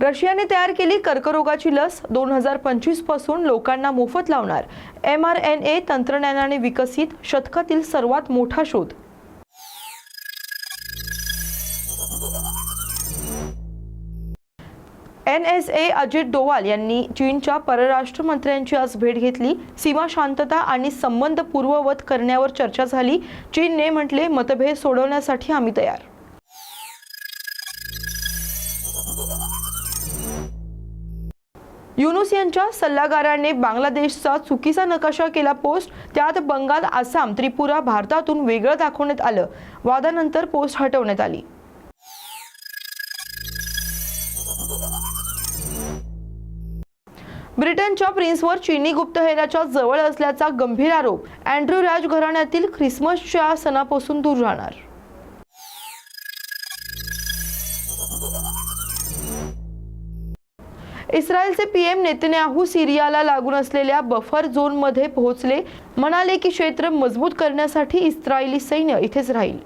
रशियाने तयार केली कर्करोगाची लस दोन हजार पंचवीसपासून लोकांना मोफत लावणार. एम आर एन ए तंत्रज्ञानाने विकसित शतकातील सर्वात मोठा शोध. N S A Ajit Doval यांनी चीनच्या परराष्ट्र मंत्र्यांची आज भेट घेतली. सीमा शांतता आणि संबंध पूर्ववत करण्यावर चर्चा झाली. चीनने म्हटले मतभेद सोडवण्यासाठी आम्ही तयार. युनुस यांच्या सल्लागाराने बांगलादेशचा चुकीचा नकाशा केला पोस्ट त्यात बंगाल आसाम त्रिपुरा भारतातून वेगळं दाखवण्यात आलं. वादानंतर पोस्ट हटवण्यात आली. ब्रिटनच्या प्रिन्सवर चिनी गुप्तहेराच्या जवळ असल्याचा गंभीर आरोप. अँड्र्यू राज घराण्यातील ख्रिसमसच्या सणापासून दूर राहणार. इस्रायलचे पीएम नेतन्याहू सिरियाला लागून असलेल्या बफर झोनमध्ये पोहोचले. म्हणाले की क्षेत्र मजबूत करण्यासाठी इस्रायली सैन्य इथेच राहील.